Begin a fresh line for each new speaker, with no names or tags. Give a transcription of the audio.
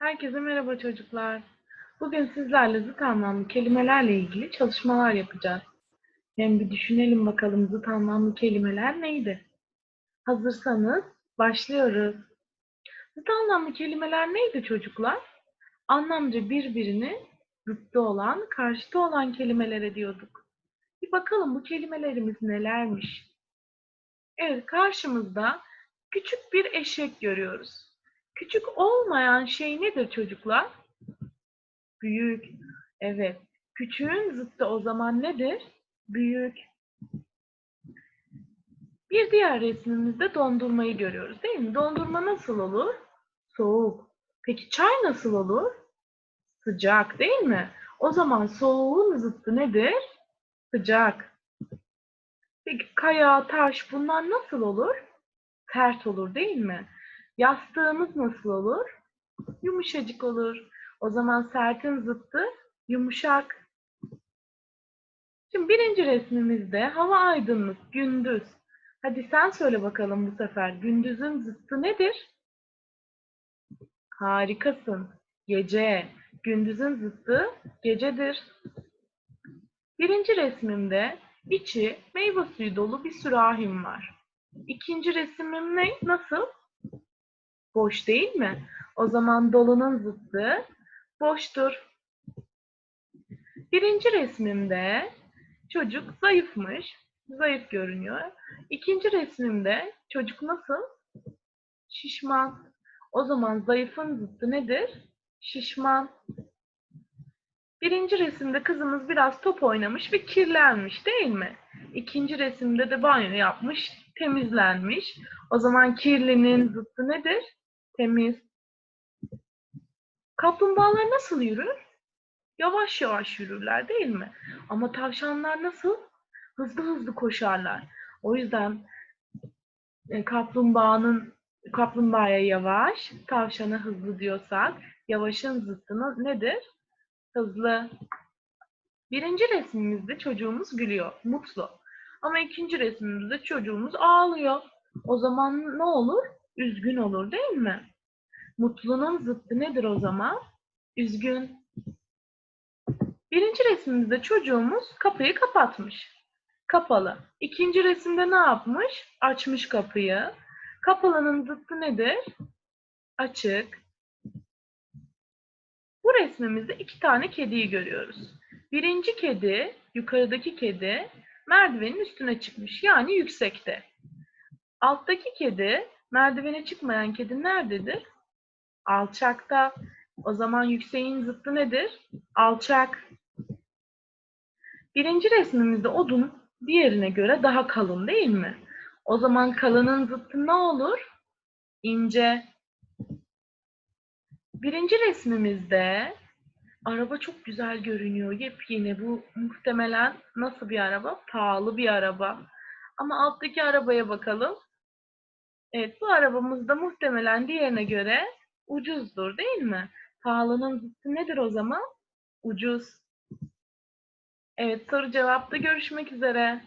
Herkese merhaba çocuklar. Bugün sizlerle zıt anlamlı kelimelerle ilgili çalışmalar yapacağız. Hem bir düşünelim bakalım zıt anlamlı kelimeler neydi? Hazırsanız başlıyoruz. Zıt anlamlı kelimeler neydi çocuklar? Anlamca birbirini zıttı olan, karşıtı olan kelimelere diyorduk. Bir bakalım bu kelimelerimiz nelermiş? Evet, karşımızda küçük bir eşek görüyoruz. Küçük olmayan şey nedir çocuklar? Büyük. Evet. Küçüğün zıttı o zaman nedir? Büyük. Bir diğer resmimizde dondurmayı görüyoruz değil mi? Dondurma nasıl olur? Soğuk. Peki çay nasıl olur? Sıcak değil mi? O zaman soğuğun zıttı nedir? Sıcak. Peki kaya, taş bunlar nasıl olur? Sert olur değil mi? Yastığımız nasıl olur? Yumuşacık olur. O zaman sertin zıttı yumuşak. Şimdi birinci resmimizde hava aydınlık, gündüz. Hadi sen söyle bakalım bu sefer. Gündüzün zıttı nedir? Harikasın. Gece. Gündüzün zıttı gecedir. Birinci resmimde içi meyve suyu dolu bir sürahim var. İkinci resimim ne? Nasıl? Boş değil mi? O zaman dolunun zıttı boştur. Birinci resmimde çocuk zayıfmış. Zayıf görünüyor. İkinci resmimde çocuk nasıl? Şişman. O zaman zayıfın zıttı nedir? Şişman. Birinci resimde kızımız biraz top oynamış ve kirlenmiş değil mi? İkinci resimde de banyo yapmış, temizlenmiş. O zaman kirlinin zıttı nedir? Temiz. Kaplumbağalar nasıl yürür? Yavaş yavaş yürürler değil mi? Ama tavşanlar nasıl? Hızlı hızlı koşarlar. O yüzden e, kaplumbağanın kaplumbağaya yavaş, tavşana hızlı diyorsak yavaşın zıttı nedir? Hızlı. Birinci resmimizde çocuğumuz gülüyor, mutlu. Ama ikinci resmimizde çocuğumuz ağlıyor. O zaman ne olur? Üzgün olur değil mi? Mutlunun zıttı nedir o zaman? Üzgün. Birinci resmimizde çocuğumuz kapıyı kapatmış. Kapalı. İkinci resimde ne yapmış? Açmış kapıyı. Kapalının zıttı nedir? Açık. Bu resmimizde iki tane kediyi görüyoruz. Birinci kedi, yukarıdaki kedi merdivenin üstüne çıkmış. Yani yüksekte. Alttaki kedi, merdivene çıkmayan kedi nerededir? Alçakta. O zaman yükseğin zıttı nedir? Alçak. Birinci resmimizde odun diğerine göre daha kalın değil mi? O zaman kalının zıttı ne olur? İnce. Birinci resmimizde araba çok güzel görünüyor. Yepyeni bu muhtemelen nasıl bir araba? Pahalı bir araba. Ama alttaki arabaya bakalım. Evet bu arabamız da muhtemelen diğerine göre ucuzdur değil mi? Pahalının zıttı nedir o zaman? Ucuz. Evet soru cevapta görüşmek üzere.